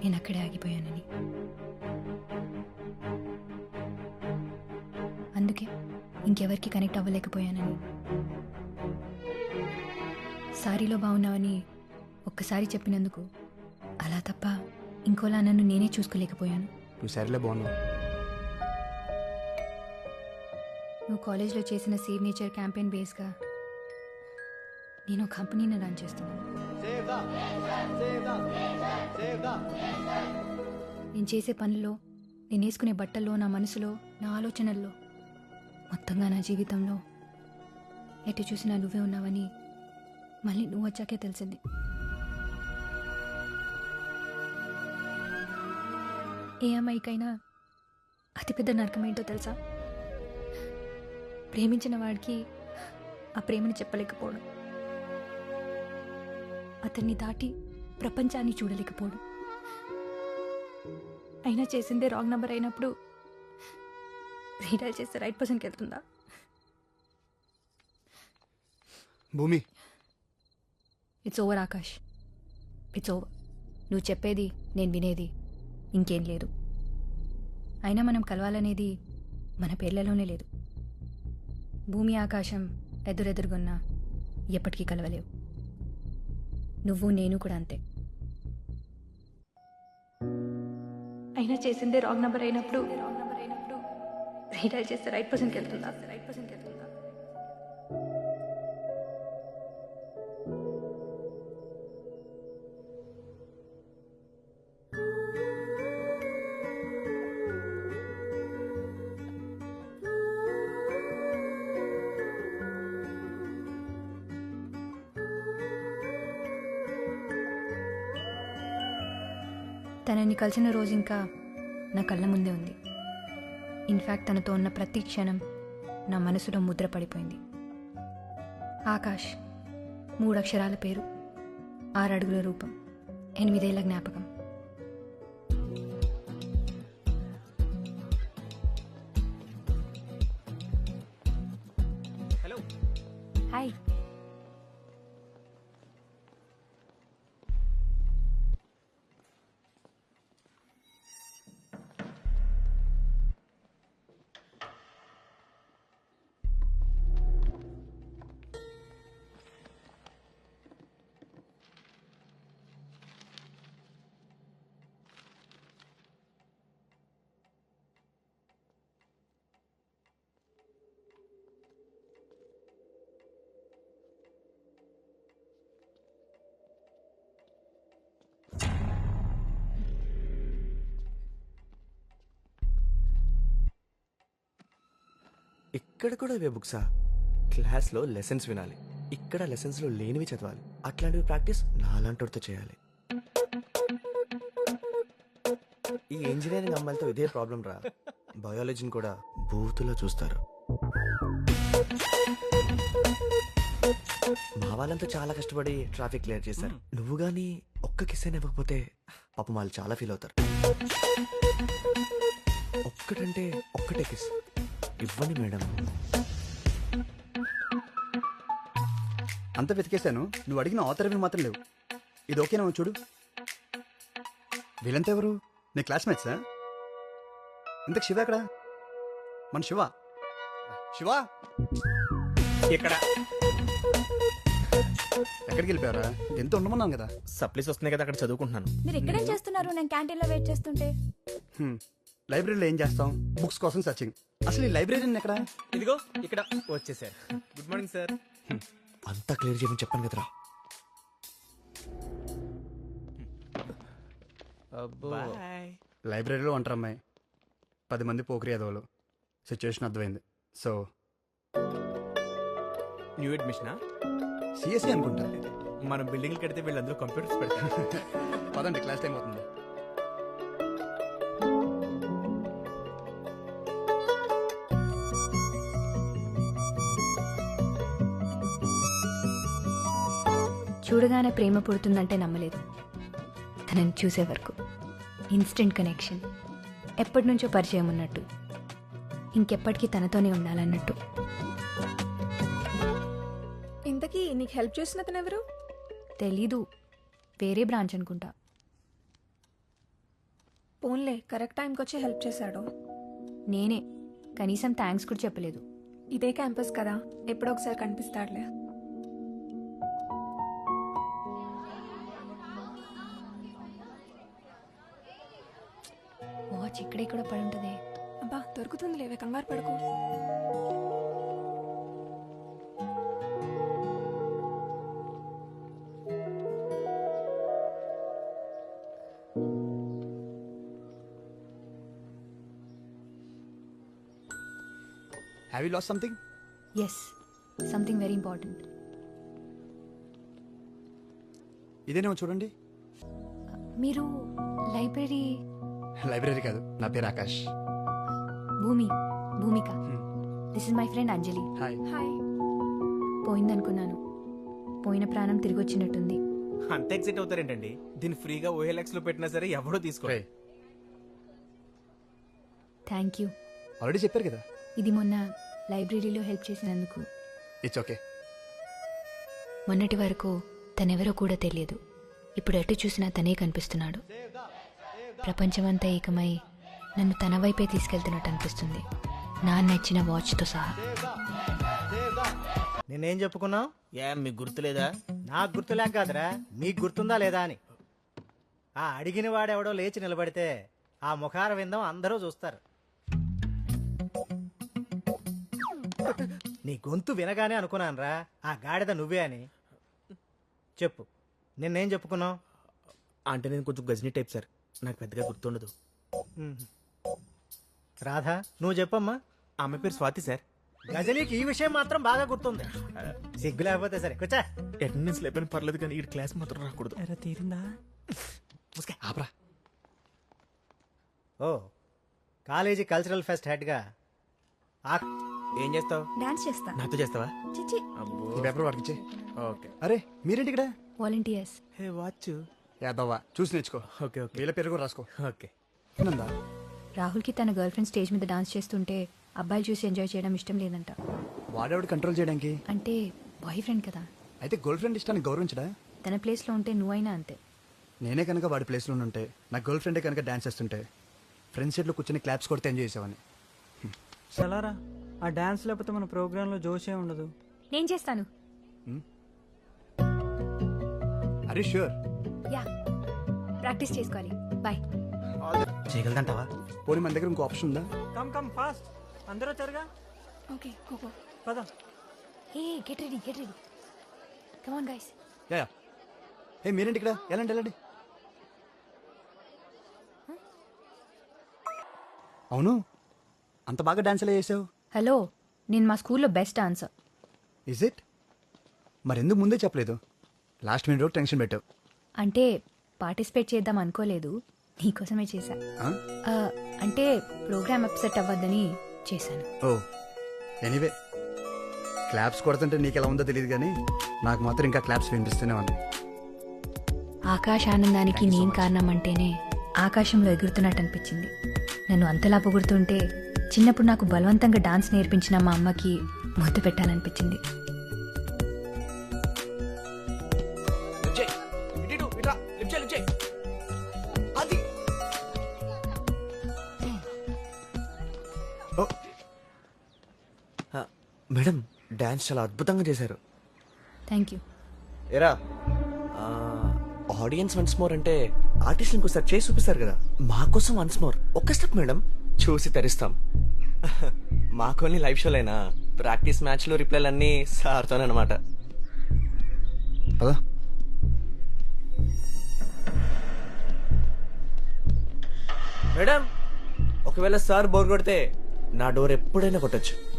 నేను అక్కడే ఆగిపోయానని. అందుకే ఇంకెవరికి కనెక్ట్ అవ్వలేకపోయానని. సారీలో బాగున్నావని ఒక్కసారి చెప్పినందుకు అలా తప్ప ఇంకోలా నన్ను నేనే చూసుకోలేకపోయాను. నువ్వు సరేలే బాగున్నావు. నువ్వు కాలేజ్లో చేసిన సేవ్ నేచర్ క్యాంపెయిన్ బేస్గా నేను కంపెనీని రన్ చేస్తున్నాను. నేను చేసే పనుల్లో నేను వేసుకునే బట్టల్లో నా మనసులో నా ఆలోచనల్లో మొత్తంగా నా జీవితంలో ఎటు చూసినా నువ్వే ఉన్నావని మళ్ళీ నువ్వు వచ్చాకే తెలిసింది. ఏ అమ్మాయికైనా అతిపెద్ద నరకం ఏంటో తెలుసా? ప్రేమించిన వాడికి ఆ ప్రేమని చెప్పలేకపోవడం. అతన్ని దాటి ప్రపంచాన్ని చూడలేకపోవడం. అయినా చేసిందే రాంగ్ నంబర్ అయినప్పుడు రీడైల్ చేస్తే రైట్ పర్సన్కి వెళ్తుందా? Bhumi. It's over Akash it's over నువ్వు చెప్పేది నేను వినేది ఇంకేం లేదు. అయినా మనం కలవాలనేది మన పేర్లలోనే లేదు. భూమి ఆకాశం ఎదురెదురుగున్నా ఎప్పటికీ కలవలేవు. నువ్వు నేను కూడా అంతే. అయినా చేసిందే రాంగ్ నెంబర్ అయినప్పుడు రాంగ్ నెంబర్ అయినప్పుడు చేస్తే రైట్ పర్సన్కి వెళ్తుందా? రైట్ పర్సన్కి తనని కలిసిన రోజు ఇంకా నా కళ్ళ ముందే ఉంది. ఇన్ఫ్యాక్ట్ తనతో ఉన్న ప్రతి క్షణం నా మనసులో ముద్ర పడిపోయింది. ఆకాష్ మూడు అక్షరాల పేరు ఆరు అడుగుల రూపం ఎనిమిదేళ్ళ జ్ఞాపకం. హలో హాయ్ ఇక్కడ కూడా ఇవే బుక్సా? క్లాస్లో లెసన్స్ వినాలి. ఇక్కడ లెసన్స్లో లేనివి చదవాలి. అట్లాంటివి ప్రాక్టీస్ నాలాంటితో చేయాలి. ఈ ఇంజనీరింగ్ అమ్మాయిలతో ఇదే ప్రాబ్లం రా. బయాలజీని కూడా బూతులో చూస్తారు. మా వాళ్ళంతా చాలా కష్టపడి ట్రాఫిక్ క్లియర్ చేశారు. నువ్వు గానీ ఒక్క కిస్ అయినా ఇవ్వకపోతే పాపం వాళ్ళు చాలా ఫీల్ అవుతారు. ఒక్కటంటే ఒక్కటే కిస్. ఇవ్వండి మేడం. అంత వెతికేశాను. నువ్వు అడిగిన ఆథర్వి మాత్రం లేవు. ఇది ఓకేనా చూడు. వీళ్ళంతా ఎవరు? నీ క్లాస్మేట్సా ఇంతకు శివ ఎక్కడ? మన శివ. శివ? ఇక్కడ. ఎక్కడికి వెళ్ళిపోయారా ఎంత ఉండమన్నాను కదా. సప్లీస్ వస్తున్నాయి కదా అక్కడ చదువుకుంటున్నాను. మీరు ఇక్కడేం చేస్తున్నారు? నేను క్యాంటీన్లో వెయిట్ చేస్తుంటే. లైబ్రరీలో ఏం చేస్తాం? బుక్స్ కోసం సర్చింగ్ అసలు ఈ లైబ్రరీ ఎక్కడ? ఇదిగో ఇక్కడ. వచ్చేసారు. గుడ్ మార్నింగ్ సార్ అంతా క్లియర్ చేయమని చెప్పాను కదరా. లైబ్రరీలో ఉంటారు అమ్మాయి. పది మంది పోకరి ఎదవలు సిచ్యువేషన్ అర్థమైంది. సో న్యూ అడ్మిషనా సిఎస్సి అనుకుంటా. మనం బిల్డింగ్ కడితే వీళ్ళందరూ కంప్యూటర్స్ పెడతారు. పదండి క్లాస్ టైం అవుతుంది. చూడగానే ప్రేమ పుడుతుందంటే నమ్మలేదు. తనని చూసే వరకు. Instant connection. ఎప్పటి నుంచో పరిచయం ఉన్నట్టు. ఇంకెప్పటికీ తనతోనే ఉండాలన్నట్టు. ఇంతకీ నీకు హెల్ప్ చేసిన అతను ఎవరు? తెలీదు. వేరే బ్రాంచ్ అనుకుంటా. పోన్లే కరెక్ట్ టైంకి వచ్చి హెల్ప్ చేశాడు. నేనే. కనీసం థ్యాంక్స్ కూడా చెప్పలేదు. ఇదే క్యాంపస్ కదా ఎప్పుడో ఒకసారి కనిపిస్తాడులే. వాచ్ ఇక్కడ ఇక్కడ పడి ఉంటుంది. అబ్బా దొరుకుతుంది లేవే కంగారు పడుకో. Have you lost something yes something very important ఇదేనేమో చూడండి. మీరు లైబ్రరీ లైబ్రరీ కాదు నా పేరు Akash. Bhumi Bhumika. This is my friend Anjali hi hi పోయిందనుకున్నాను. పోయిన ప్రాణం తిరిగి వచ్చినట్టుంది అంత ఎక్సైట్ అవుతారేంటండి? దీన్ని ఫ్రీగా ఓఎల్ఎక్స్లో పెట్టినా సరే ఎవడో తీసుకో థ్యాంక్ యూ ఆల్రెడీ చెప్పారు కదా? ఇది మొన్న లైబ్రరీలో హెల్ప్ చేసినందుకు. ఇట్స్ ఓకే మొన్నటి వరకు తనెవరో కూడా తెలియదు. ఇప్పుడు ఎటు చూసినా తనే కనిపిస్తున్నాడు. ప్రపంచమంతా ఏకమై నన్ను తన వైపే తీసుకెళ్తున్నట్టు అనిపిస్తుంది. నా నచ్చిన వాచ్తో సహా. నేనేం చెప్పుకున్నావు? ఏ మీకు గుర్తులేదా? నాకు గుర్తులేక కాదురా. మీకు గుర్తుందా లేదా అని. ఆ అడిగిన వాడెవడో లేచి నిలబడితే ఆ ముఖార విందం అందరూ చూస్తారు. నీ గొంతు వినగానే అనుకున్నానురా. ఆ గాడిద నువ్వే అని. చెప్పు. నిన్నేం చెప్పుకున్నావు? అంటే నేను కొంచెం గజనీ టైప్ సార్. నాకు పెద్దగా గుర్తుండదు. రాధా నువ్వు చెప్పమ్మా. ఆమె పేరు స్వాతి సార్. గజనీకి ఈ విషయం మాత్రం బాగా గుర్తుంది. సిగ్గు లేకపోతే సరే కూర్చా. అటెండెన్స్ లేపని పర్లేదు కానీ ఈ క్లాస్ మాత్రం రాకూడదు. ఆపరా. ఓ కాలేజీ కల్చరల్ ఫెస్ట్ హెడ్గా. ఆ ఏం చేస్తావు? డాన్స్ చేస్తా. నాతో చేస్తావా? చిచి అబ్బో. ఈ పేపర్ ఇచ్చే ఓకే. అరే మీరేంటి ఇక్కడ? Volunteers hey watch. యాదవ్వా చూసి నేర్చుకో. Okay okay. వీళ్ళ పేరు కూడా రాసుకో. ఓకే. నందా రాహుల్కి తన గర్ల్ ఫ్రెండ్ స్టేజ్ మీద డాన్స్ చేస్తుంటే అబ్బాయిలు చూసి ఎంజాయ్ చేయడం ఇష్టం లేదంట. వాడేవాడు కంట్రోల్ చేయడానికి? అంటే బాయ్ ఫ్రెండ్ కదా. అయితే గర్ల్ ఫ్రెండ్ ఇష్టాన్ని గౌరవించడా? తన ప్లేస్లో ఉంటే నువ్వైనా అంతే. నేనే కనుక వాడి ప్లేస్లో ఉంటే నా గర్ల్ ఫ్రెండే కనుక డాన్స్ చేస్తుంటే ఫ్రెండ్ సీట్లో కూర్చొని క్లాప్స్ కొడితే ఎంజాయ్ చేసేవాడిని. చలారా ఆ డాన్స్ లేకపోతే మన ప్రోగ్రాంలో జోషే ఉండదు. నేను చేస్తాను. అరే షూర్ యా ప్రాక్టీస్ చేసుకోవాలి. బాయ్ చేయగలదంటావా? పోనీ మన దగ్గర ఇంకో ఆప్షన్ ఉందా? Come come fast. అందరూ వచ్చారుగా? ఓకే గో పద. Hey get ready get ready. Come on guys ya ya. ఏ మీరేంటి ఇక్కడ? వెళ్ళండి వెళ్ళండి అవును. అంత బాగా డాన్స్ ఎలా చేసావు? హలో నేను మా స్కూల్లో బెస్ట్ డాన్సర్ ఇజ్ ఇట్ మరెందుకు ముందే చెప్పలేదు? లాస్ట్ మినిట్ టెన్షన్ పెట్టావు. అంటే పార్టిసిపేట్ చేద్దాం అనుకోలేదు. నీకోసమే చేశా. ఆ? అంటే ప్రోగ్రామ్ అప్సెట్ అవ్వద్దని చేశాను. ఓ ఎనీవే. క్లాప్స్ కొడుతుంటే నీకు ఎలా ఉందో తెలియదు కానీ నాకు మాత్రం ఇంకా క్లాప్స్ వినిపిస్తూనే ఉంది ఆకాశ ఆనందానికి నేను కారణం అంటేనే ఆకాశంలో ఎగురుతున్నట్టు అనిపించింది నన్ను అంతలా పొగుడుతుంటే చిన్నప్పుడు నాకు బలవంతంగా డాన్స్ నేర్పించిన మా అమ్మకి ముద్దు పెట్టాలనిపించింది. మేడం డాన్స్ చాలా అద్భుతంగా చేశారు. థ్యాంక్ యూ ఎరా ఆడియన్స్ వన్స్ మోర్ అంటే ఆర్టిస్ట్ ఇంకోసారి చేసి చూపిస్తారు కదా. మా కోసం వన్స్ మోర్. ఒక్క స్టెప్ మేడం చూసి తరిస్తాం. మాకోని లైవ్ షోలైనా? ప్రాక్టీస్ మ్యాచ్లు రిప్లైలు అన్నీ సార్తోనమాట పదా. మేడం ఒకవేళ సార్ బోర్ కొడితే నా డోర్ ఎప్పుడైనా కొట్టచ్చు.